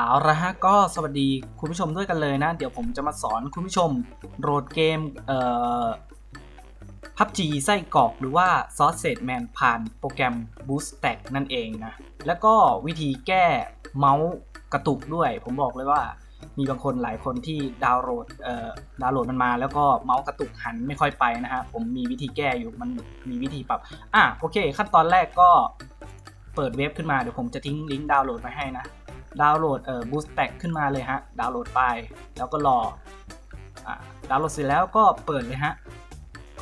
เอาละฮะก็สวัสดีคุณผู้ชมด้วยกันเลยนะ เดี๋ยวผมจะมาสอนคุณผู้ชมโหลดเกมเอ่อพับจีไส้กรอกหรือว่า Sausage Man ผ่านโปรแกรม Boost Stack นั่นเองนะ แล้วก็วิธีแก้เมาส์กระตุกด้วย ผมบอกเลยว่ามีบางคนหลายคนที่ดาวน์โหลดเอ่อดาวน์โหลดมันมา แล้วก็เมาส์กระตุกหันไม่ค่อยไปนะฮะผมมีวิธีแก้อยู่มันมีวิธีปรับอะโอเค ขั้นตอนแรกก็เปิดเว็บขึ้นมาเดี๋ยวผมจะทิ้งลิงก์ดาวน์โหลดไว้ให้นะ ดาวน์โหลดเอ่อ Boost Stack ขึ้นมาเลยฮะ ดาวน์โหลดไป แล้วก็รออะดาวน์โหลดเสร็จแล้วก็เปิดเลยฮะ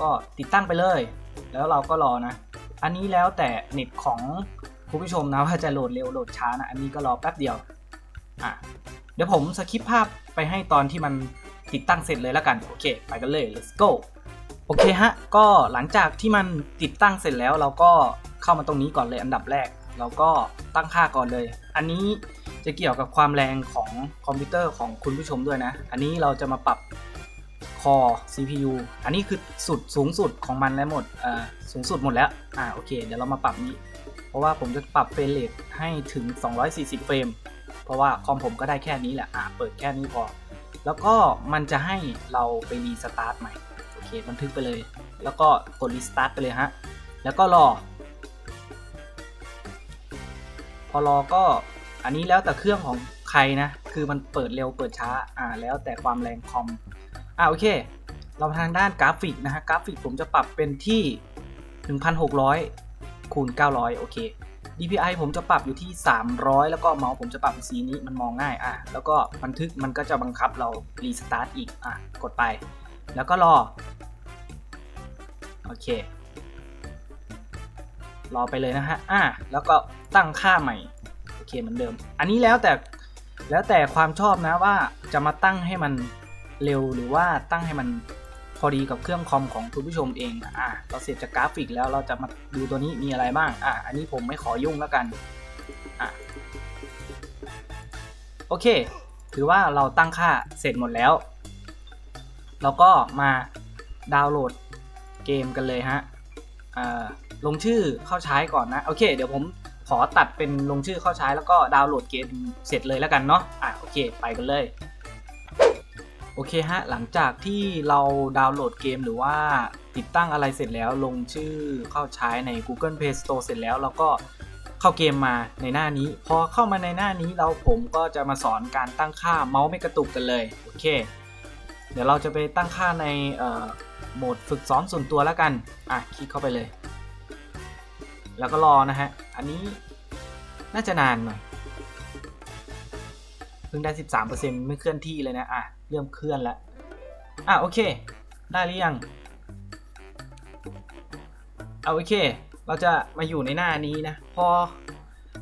ก็ติดตั้งไปเลย แล้วเราก็รอนะ อันนี้แล้วแต่เน็ตของคุณผู้ชมนะว่าจะโหลดเร็วโหลดช้านะ อันนี้ก็รอแป๊บเดียว อะ เดี๋ยวผมสคิปภาพไปให้ตอนที่มันติดตั้งเสร็จเลยแล้วกัน โอเค ไปกันเลย let's go โอเคฮะ ก็หลังจากที่มันติดตั้งเสร็จแล้วเราก็เข้ามาตรงนี้ก่อนเลยอันดับแรก เราก็ตั้งค่าก่อนเลย อันนี้ จะเกี่ยวกับความแรงของคอมพิวเตอร์ของคุณผู้ชมด้วยนะ อันนี้เราจะมาปรับคอ CPU อันนี้คือสุดสูงสุดของมันแล้วหมดอ่าสูงสุดหมดแล้วอ่าโอเค เดี๋ยวเรามาปรับนี้ เพราะว่าผมจะปรับเฟรมเรทให้ถึง 240 เฟรม เพราะว่าคอมผมก็ได้แค่นี้แหละอ่าเปิดแค่นี้พอ แล้วก็มันจะให้เราไปรีสตาร์ทใหม่ โอเค บันทึกไปเลย แล้วก็กดรีสตาร์ทไปเลยฮะ แล้วก็รอ พอรอก็ อันนี้แล้วแต่เครื่องของใครนะ คือมันเปิดเร็วเปิดช้า อ่า แล้วแต่ความแรงคอม อ่าโอเค เราทางด้านกราฟิกนะฮะ กราฟิกผมจะปรับเป็นที่ 1600 คูณ 900 โอเค DPI ผมจะปรับอยู่ที่ 300 แล้วก็เมาส์ผมจะปรับเป็นสีนี้มันมองง่าย อะ แล้วก็บันทึกมันก็จะบังคับเรารีสตาร์ทอีก อะ กดไป แล้วก็รอ โอเค รอไปเลยนะฮะ อะ แล้วก็ตั้งค่าใหม่ เคเหมือนเดิม อันนี้แล้วแต่แล้วแต่ความชอบนะว่าจะมาตั้งให้มันเร็วหรือว่าตั้งให้มันพอดีกับเครื่องคอมของคุณผู้ชมเองอะเราเสร็จจากกราฟิกแล้วเราจะมาดูตัวนี้มีอะไรบ้างอะอันนี้ผมไม่ขอยุ่งแล้วกันอะโอเค ถือว่าเราตั้งค่าเสร็จหมดแล้วเราก็มาดาวน์โหลดเกมกันเลยฮะอ่าลงชื่อเข้าใช้ก่อนนะ โอเค เดี๋ยวผม ขอตัดเป็นลงชื่อเข้าใช้แล้วก็ดาวน์โหลดเกมเสร็จเลยแล้วกันเนาะอะโอเคไปกันเลยโอเคฮะ หลังจากที่เราดาวน์โหลดเกมหรือว่าติดตั้งอะไรเสร็จแล้วลงชื่อเข้าใช้ใน Google Play Store เสร็จแล้วเราก็เข้าเกมมาในหน้านี้ พอเข้ามาในหน้านี้เราผมก็จะมาสอนการตั้งค่าเมาส์ไม่กระตุกกันเลยโอเค เดี๋ยวเราจะไปตั้งค่าในโหมดฝึกซ้อมส่วนตัวแล้วกัน อะคลิกเข้าไปเลย แล้วก็รอนะฮะ อันนี้น่าจะนานหน่อยเพิ่งได้ 13%ไม่เคลื่อนที่เลยนะ อะ เริ่มเคลื่อนแล้ว อะ โอเค ได้หรือยัง เอาโอเค เราจะมาอยู่ในหน้านี้นะ พอ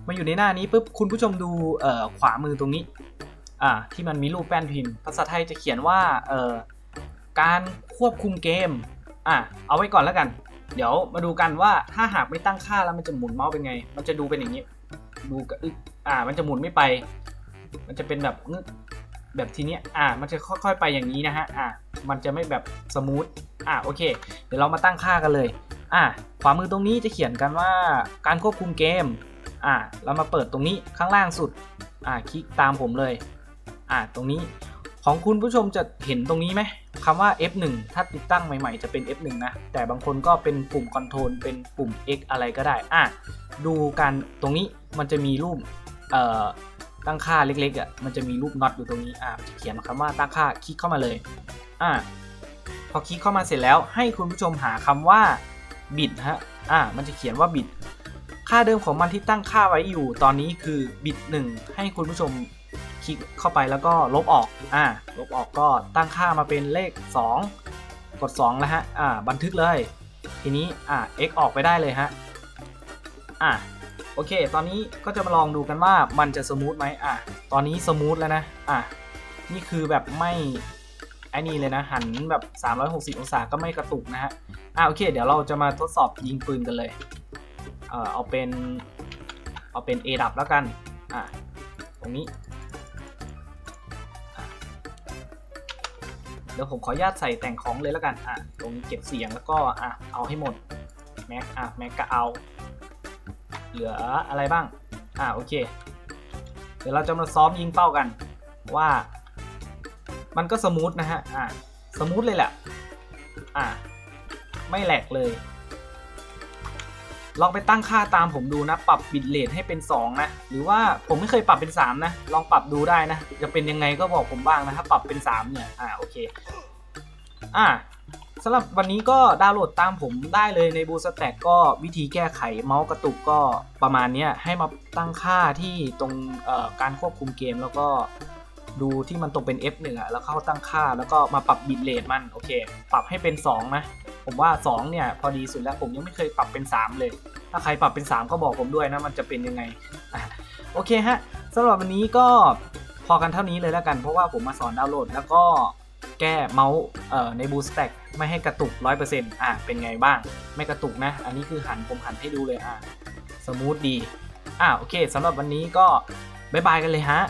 มาอยู่ในหน้านี้ปุ๊บ คุณผู้ชมดู เอ่อ ขวามือตรงนี้ อ่า ที่มันมีรูปแป้นพิมพ์ ภาษาไทยจะเขียนว่า เอ่อ การควบคุมเกม อะ เอาไว้ก่อนแล้วกัน เดี๋ยวมาดูกันว่าถ้าหากไม่ตั้งค่าแล้วมันจะหมุนเมาส์เป็นไง มันจะดูเป็นอย่างนี้ ดูกระอึกอ่า มันจะหมุนไม่ไป มันจะเป็นแบบแบบทีเนี้ยอ่า มันจะค่อยๆไปอย่างนี้นะฮะ อ่า มันจะไม่แบบสมูท อ่า โอเค เดี๋ยวเรามาตั้งค่ากันเลย อ่า ขวามือตรงนี้จะเขียนกันว่าการควบคุมเกม อ่า เรามาเปิดตรงนี้ข้างล่างสุด อ่า คลิกตามผมเลย อ่า ตรงนี้ ของคุณผู้ชมจะเห็นตรงนี้ไหม คำว่า F1 ถ้าติดตั้งใหม่ๆ จะเป็น F1 นะ แต่บางคนก็เป็นปุ่มคอนโทรลเป็นปุ่ม X อะไรก็ได้ อะ ดูกันตรงนี้มันจะมีรูปเอ่อตั้งค่าเล็กๆอะ มันจะมีรูปน็อตอยู่ตรงนี้ อะจะเขียนคำว่าตั้งค่าคลิกเข้ามาเลย อะ พอคลิกเข้ามาเสร็จแล้วให้คุณผู้ชมหาคำว่าบิตฮะ อะ มันจะเขียนว่าบิตค่าเดิมของมันที่ตั้งค่าไว้อยู่ตอนนี้คือบิต1ให้คุณผู้ชม คลิกเข้าไปแล้วก็ลบออกอ่าลบออกก็ตั้งค่ามาเป็นเลข 2 กด2แล้วฮะอ่าบันทึกเลย ทีนี้อ่า x ออกไปได้เลยฮะอ่าโอเค ตอนนี้ก็จะมาลองดูกันว่ามันจะสมูทไหมอะ ตอนนี้สมูทแล้วนะ อะ นี่คือแบบไม่ไอ้นี่เลยนะ หันแบบ 360 องศาก็ไม่กระตุกนะฮะ อะโอเค เดี๋ยวเราจะมาทดสอบยิงปืนกันเลย เอ่อเอาเป็น เอาเป็น A ดับแล้วกัน อะ ตรงนี้ เดี๋ยวผมขออนุญาตใส่แต่งของเลยแล้วกัน อะ ตรงนี้เก็บเสียงแล้วก็ อะ เอาให้หมด แม็ก อะ แม็กก็เอา เหลืออะไรบ้าง อะ โอเค เดี๋ยวเราจะมาซ้อมยิงเป้ากัน ว่า มันก็สมูทนะฮะ อะ สมูทเลยแหละ อะ ไม่แหลกเลย ลองไปตั้งค่าตามผมดูนะ ปรับบิตเรทให้เป็น 2 นะ หรือว่าผมไม่เคยปรับเป็น 3 นะ ลองปรับดูได้นะ จะเป็นยังไงก็บอกผมบ้างนะถ้าปรับเป็น 3 เนี่ย อ่าโอเค อ่าสำหรับวันนี้ก็ดาวน์โหลดตามผมได้เลยในบูสแต็กก็วิธีแก้ไขเมาส์กระตุกก็ประมาณเนี้ยให้มาตั้งค่าที่ตรงการควบคุมเกมแล้วก็ดูที่มันตรงเป็น F1 อะแล้วเข้าตั้งค่าแล้วก็มาปรับบิตเรทมัน โอเค ปรับให้เป็น 2 นะ ผมว่า 2 เนี่ย พอดีสุดแล้วผมยังไม่เคยปรับเป็น 3 เลย ถ้าใครปรับเป็น 3 ก็บอกผมด้วยนะ มันจะเป็นยังไงอะโอเคฮะสำหรับวันนี้ก็พอกันเท่านี้เลยแล้วกัน เพราะว่าผมมาสอนดาวน์โหลด แล้วก็แก้เมาส์ในบูสแต็กไม่ให้กระตุก 100%อะเป็นไงบ้าง ไม่กระตุกนะ อันนี้คือหันผมหันให้ดูเลยอะสมูทดีอะโอเคสำหรับวันนี้ก็บ๊ายบายกันเลยฮะ